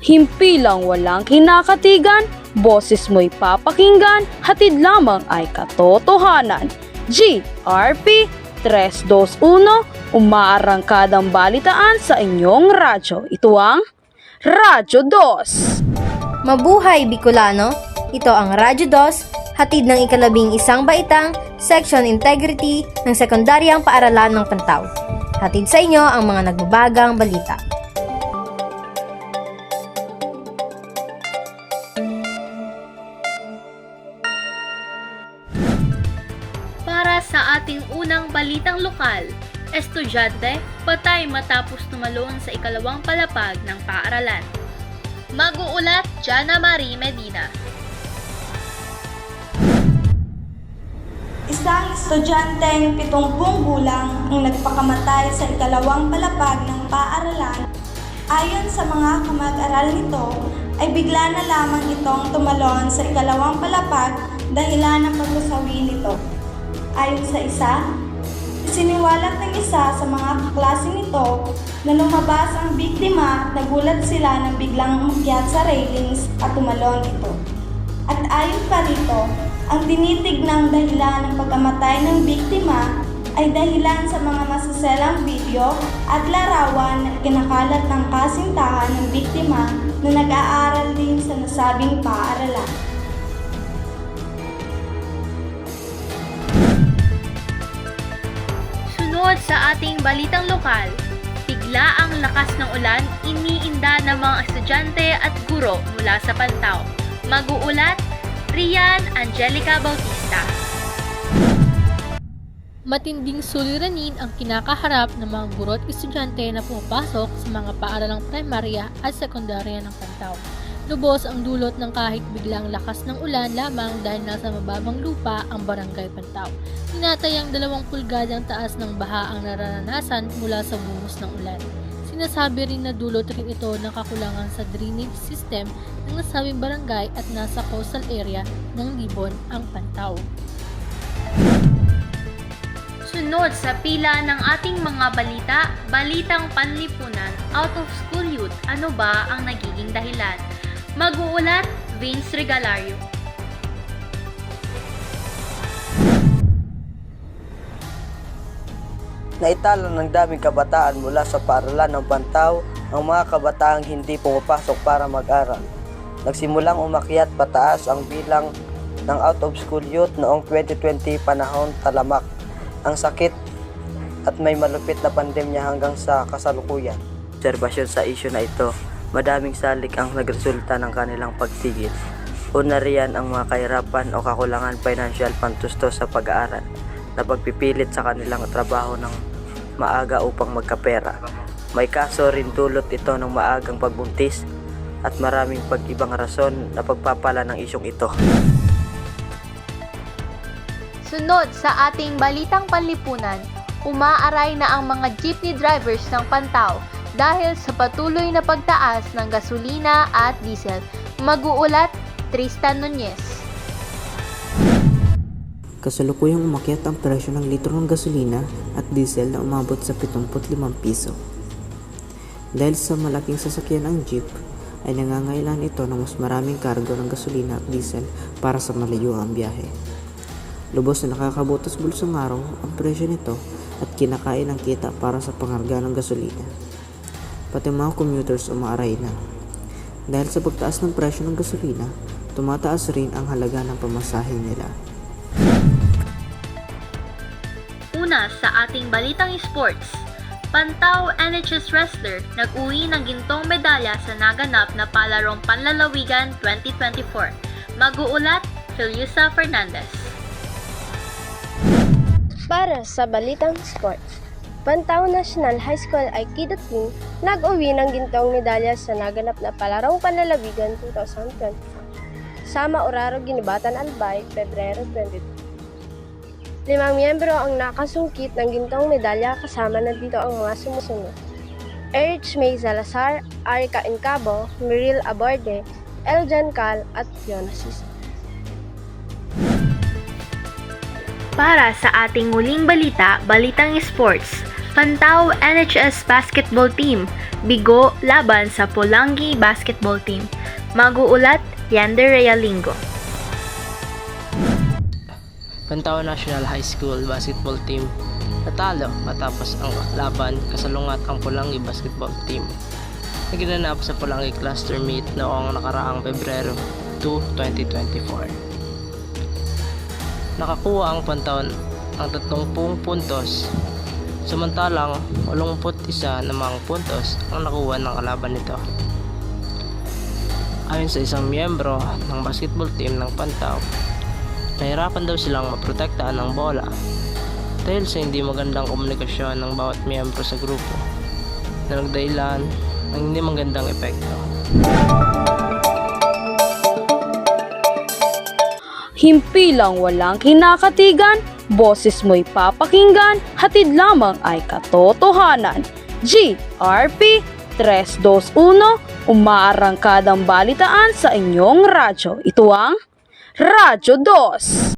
himpilang walang kinakatigan, boses mo'y papakinggan, hatid lamang ay katotohanan. GRP 321, umaarangkadang balitaan sa inyong radyo. Ito ang Radyo 2. Mabuhay Bicolano! Ito ang Radyo 2, hatid ng ikalabing isang baitang Section Integrity ng Sekundaryang Paaralan ng Pantaw. Hatid sa inyo ang mga nagbabagang balita. Sa ating unang balitang lokal, estudyante patay matapos tumalon sa ikalawang palapag ng paaralan. Mag-uulat Jana Marie Medina. Isang estudyanteng 70 gulang ang nagpakamatay sa ikalawang palapag ng paaralan. Ayon sa mga kamag-aral nito, ay bigla na lamang itong tumalon sa ikalawang palapag dahilan ng pagkasawi nito. Ayon sa isa, Siniwalat ng isa sa mga kaklase nito na lumabas ang biktima at nagulat sila nang biglang umakyat sa railings at tumalon ito. At ayon pa rito, ang tinitignang dahilan ng pagkamatay ng biktima ay dahilan sa mga masaselang video at larawan na kinakalat ng kasintahan ng biktima na nag-aaral din sa nasabing paaralan. Sunod sa ating balitang lokal, bigla ang lakas ng ulan iniinda ng mga estudyante at guro mula sa Pantaw. Mag-uulat, Rian Angelica Bautista. Matinding suliranin ang kinakaharap ng mga guro at estudyante na pumapasok sa mga paaralang primarya at sekundarya ng Pantaw. Lubos ang dulot ng kahit biglang lakas ng ulan lamang dahil nasa mababang lupa ang barangay Pantaw. Tinatayang dalawang pulgadang taas ng baha ang nararanasan mula sa buhos ng ulan. Sinasabi rin na dulot rin ito ng kakulangan sa drainage system ng nasabing barangay at nasa coastal area ng Libon ang Pantaw. Sunod sa pila ng ating mga balita, balitang panlipunan, out of school youth, ano ba ang nagiging dahilan? Mag-uulat, Vince Regalario. Naitala ng daming kabataan mula sa paaralan ng Pantaw ang mga kabataang hindi pumapasok para mag-aral. Nagsimulang umakyat pataas ang bilang ng out-of-school youth noong 2020 panahon talamak. Ang sakit at may malupit na pandemya hanggang sa kasalukuyan. Obserbasyon sa isyu na ito, madaming salik ang nagresulta ng kanilang pagtigil. Una riyan ang mga kahirapan o kakulangan financial pantusto sa pag-aaral na pagpipilit sa kanilang trabaho ng maaga upang magkapera. May kaso rin dulot ito ng maagang pagbuntis at maraming pag-ibang rason na pagpapala ng isyong ito. Sunod sa ating balitang panlipunan, umaaray na ang mga jeepney drivers ng Pantaw dahil sa patuloy na pagtaas ng gasolina at diesel. Mag-uulat, Tristan Nunez. Kasalukuyang umakyat ang presyo ng litro ng gasolina at diesel na umabot sa 75 piso. Dahil sa malaking sasakyan ang jeep, ay nangangailan ito ng mas maraming kargo ng gasolina at diesel para sa malayo ang biyahe. Lubos na nakakabutas bulsong araw ang presyo nito at kinakain ang kita para sa pangarga ng gasolina. Pati mga commuters umaaray na. Dahil sa pagtaas ng presyo ng gasolina, tumataas rin ang halaga ng pamasahe nila. Una sa ating balitang sports, Pantaw NHS wrestler nag-uwi ng gintong medalya sa naganap na palarong panlalawigan 2024. Mag-uulat, Feliusa Fernandez. Para sa Balitang Sports, Pantaw National High School Aikido Team nag-uwi ng gintong medalya sa naganap na palarong panlalawigan 2024. Sama Oraro Ginibatan Albay, Pebrero 22. Limang miyembro ang nakasungkit ng gintong medalya kasama na dito ang mga sumusunod. Erich May Salazar, Arika Encabo, Miril Aborde, Eljan Cal at Jonas Para sa ating muling balita, Balitang Sports, Pantao NHS Basketball Team, Bigo laban sa Polangi Basketball Team. Mag-uulat, Yander Realingo. Pantao National High School Basketball Team natalo matapos ang laban kasalungat ang Pulangi Basketball Team na ginanap sa Pulangi Cluster Meet noong nakaraang Pebrero 2, 2024. Nakakuha ang Pantaon ang 30 puntos samantalang 81 namang puntos ang nakuha ng kalaban nito. Ayon sa isang miyembro ng basketball team ng Pantaw, nahirapan daw silang maprotektaan ng bola dahil sa hindi magandang komunikasyon ng bawat miyembro sa grupo na nagdahilan ng hindi magandang epekto. Himpilang walang kinakatigan, boses mo'y papakinggan, hatid lamang ay katotohanan. GRP 321, umaarangkadang balitaan sa inyong radyo. Ito ang Radyo 2.